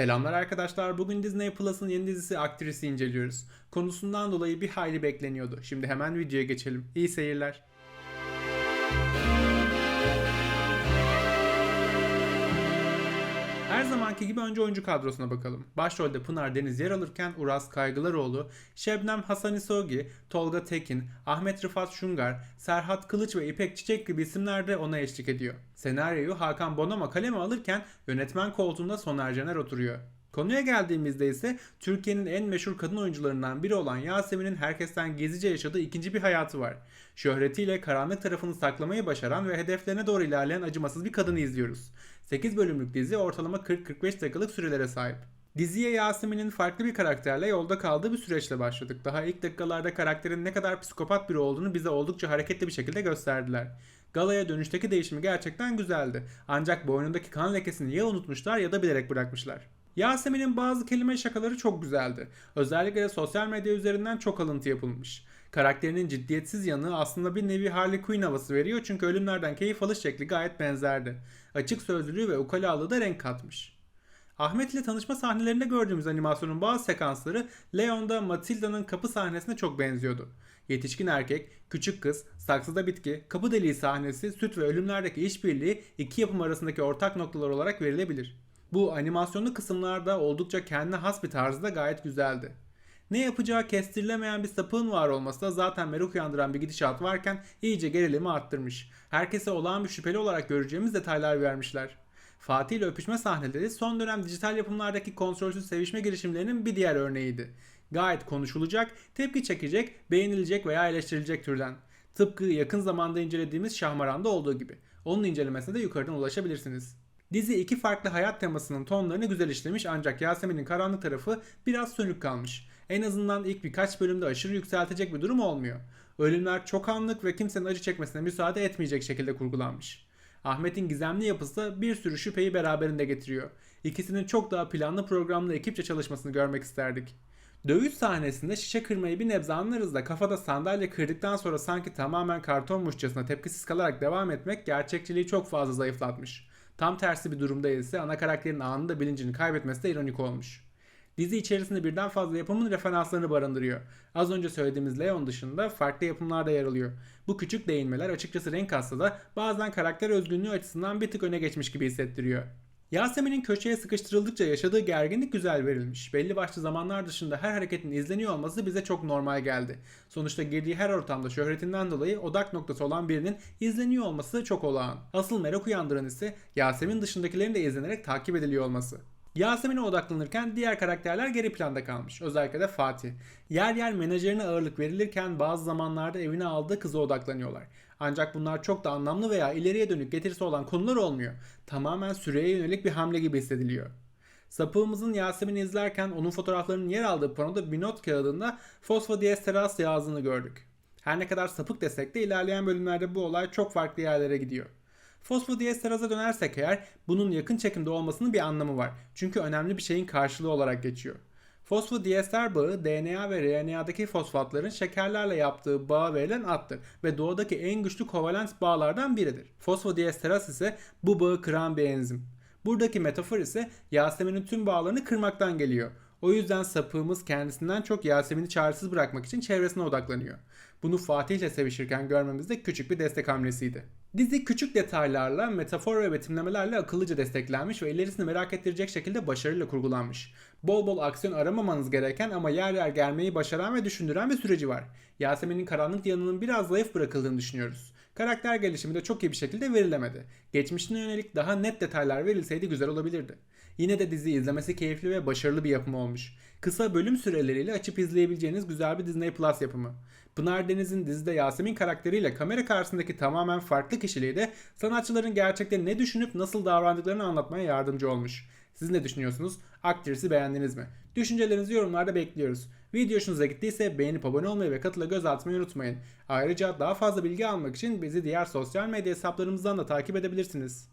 Selamlar arkadaşlar. Bugün Disney Plus'ın yeni dizisi Aktris'i inceliyoruz. Konusundan dolayı bir hayli bekleniyordu. Şimdi hemen videoya geçelim. İyi seyirler. Her zamanki gibi önce oyuncu kadrosuna bakalım. Başrolde Pınar Deniz yer alırken Uras Kaygılaroğlu, Şebnem Hasani Sogi, Tolga Tekin, Ahmet Rıfat Şungar, Serhat Kılıç ve İpek Çiçek gibi isimler de ona eşlik ediyor. Senaryoyu Hakan Bonama kaleme alırken yönetmen koltuğunda Soner Caner oturuyor. Konuya geldiğimizde ise Türkiye'nin en meşhur kadın oyuncularından biri olan Yasemin'in herkesten gizlice yaşadığı ikinci bir hayatı var. Şöhretiyle karanlık tarafını saklamayı başaran ve hedeflerine doğru ilerleyen acımasız bir kadını izliyoruz. 8 bölümlük dizi ortalama 40-45 dakikalık sürelere sahip. Diziye Yasemin'in farklı bir karakterle yolda kaldığı bir süreçle başladık. Daha ilk dakikalarda karakterin ne kadar psikopat biri olduğunu bize oldukça hareketli bir şekilde gösterdiler. Galaya dönüşteki değişimi gerçekten güzeldi. Ancak boynundaki kan lekesini ya unutmuşlar ya da bilerek bırakmışlar. Yasemin'in bazı kelime şakaları çok güzeldi. Özellikle de sosyal medya üzerinden çok alıntı yapılmış. Karakterinin ciddiyetsiz yanı aslında bir nevi Harley Quinn havası veriyor çünkü ölümlerden keyif alış şekli gayet benzerdi. Açık sözlülüğü ve ukalalığı da renk katmış. Ahmet ile tanışma sahnelerinde gördüğümüz animasyonun bazı sekansları Leon'da Matilda'nın kapı sahnesine çok benziyordu. Yetişkin erkek, küçük kız, saksıda bitki, kapı deliği sahnesi, süt ve ölümlerdeki işbirliği iki yapım arasındaki ortak noktalar olarak verilebilir. Bu animasyonlu kısımlarda oldukça kendine has bir tarzda gayet güzeldi. Ne yapacağı kestirilemeyen bir sapığın var olması da zaten merak uyandıran bir gidişat varken iyice gerilimi arttırmış. Herkese olağan bir şüpheli olarak göreceğimiz detaylar vermişler. Fatih ile öpüşme sahneleri son dönem dijital yapımlardaki kontrolsüz sevişme girişimlerinin bir diğer örneğiydi. Gayet konuşulacak, tepki çekecek, beğenilecek veya eleştirilecek türden. Tıpkı yakın zamanda incelediğimiz Şahmaran'da olduğu gibi. Onun incelemesine de yukarıdan ulaşabilirsiniz. Dizi iki farklı hayat temasının tonlarını güzel işlemiş ancak Yasemin'in karanlık tarafı biraz sönük kalmış. En azından ilk birkaç bölümde aşırı yükseltecek bir durum olmuyor. Ölümler çok anlık ve kimsenin acı çekmesine müsaade etmeyecek şekilde kurgulanmış. Ahmet'in gizemli yapısı bir sürü şüpheyi beraberinde getiriyor. İkisinin çok daha planlı programlı ekipçe çalışmasını görmek isterdik. Dövüş sahnesinde şişe kırmayı bir nebze anlarız da kafada sandalye kırdıktan sonra sanki tamamen kartonmuşçasına tepkisiz kalarak devam etmek gerçekçiliği çok fazla zayıflatmış. Tam tersi bir durumda ise ana karakterin anında bilincini kaybetmesi de ironik olmuş. Dizi içerisinde birden fazla yapımın referanslarını barındırıyor. Az önce söylediğimiz Leon dışında farklı yapımlar da yer alıyor. Bu küçük değinmeler açıkçası renk katsa da bazen karakter özgünlüğü açısından bir tık öne geçmiş gibi hissettiriyor. Yasemin'in köşeye sıkıştırıldıkça yaşadığı gerginlik güzel verilmiş. Belli başlı zamanlar dışında her hareketin izleniyor olması bize çok normal geldi. Sonuçta girdiği her ortamda şöhretinden dolayı odak noktası olan birinin izleniyor olması çok olağan. Asıl merak uyandıran ise Yasemin dışındakilerin de izlenerek takip ediliyor olması. Yasemin'e odaklanırken diğer karakterler geri planda kalmış. Özellikle de Fatih. Yer yer menajerine ağırlık verilirken bazı zamanlarda evine aldığı kıza odaklanıyorlar. Ancak bunlar çok da anlamlı veya ileriye dönük getirisi olan konular olmuyor. Tamamen süreye yönelik bir hamle gibi hissediliyor. Sapığımızın Yasemin'i izlerken onun fotoğraflarının yer aldığı panoda bir not kağıdında fosfodiyesteraz yazdığını gördük. Her ne kadar sapık desek de ilerleyen bölümlerde bu olay çok farklı yerlere gidiyor. Fosfodiesteraza dönersek eğer bunun yakın çekimde olmasının bir anlamı var. Çünkü önemli bir şeyin karşılığı olarak geçiyor. Fosfodiester bağı DNA ve RNA'daki fosfatların şekerlerle yaptığı bağa verilen addır ve doğadaki en güçlü kovalent bağlardan biridir. Fosfodiesteraz ise bu bağı kıran bir enzim. Buradaki metafor ise Yasemin'in tüm bağlarını kırmaktan geliyor. O yüzden sapığımız kendisinden çok Yasemin'i çaresiz bırakmak için çevresine odaklanıyor. Bunu Fatih ile sevişirken görmemiz de küçük bir destek hamlesiydi. Dizi küçük detaylarla, metafor ve betimlemelerle akıllıca desteklenmiş ve ilerisini merak ettirecek şekilde başarıyla kurgulanmış. Bol bol aksiyon aramamanız gereken ama yer yer gelmeyi başaran ve düşündüren bir süreci var. Yasemin'in karanlık yanının biraz zayıf bırakıldığını düşünüyoruz. Karakter gelişimi de çok iyi bir şekilde verilemedi. Geçmişine yönelik daha net detaylar verilseydi güzel olabilirdi. Yine de dizi izlemesi keyifli ve başarılı bir yapım olmuş. Kısa bölüm süreleriyle açıp izleyebileceğiniz güzel bir Disney Plus yapımı. Pınar Deniz'in dizide Yasemin karakteriyle kamera karşısındaki tamamen farklı kişiliği de sanatçıların gerçekte ne düşünüp nasıl davrandıklarını anlatmaya yardımcı olmuş. Siz ne düşünüyorsunuz? Aktrisi beğendiniz mi? Düşüncelerinizi yorumlarda bekliyoruz. Video hoşunuza gittiyse beğenip abone olmayı ve katıla göz atmayı unutmayın. Ayrıca daha fazla bilgi almak için bizi diğer sosyal medya hesaplarımızdan da takip edebilirsiniz.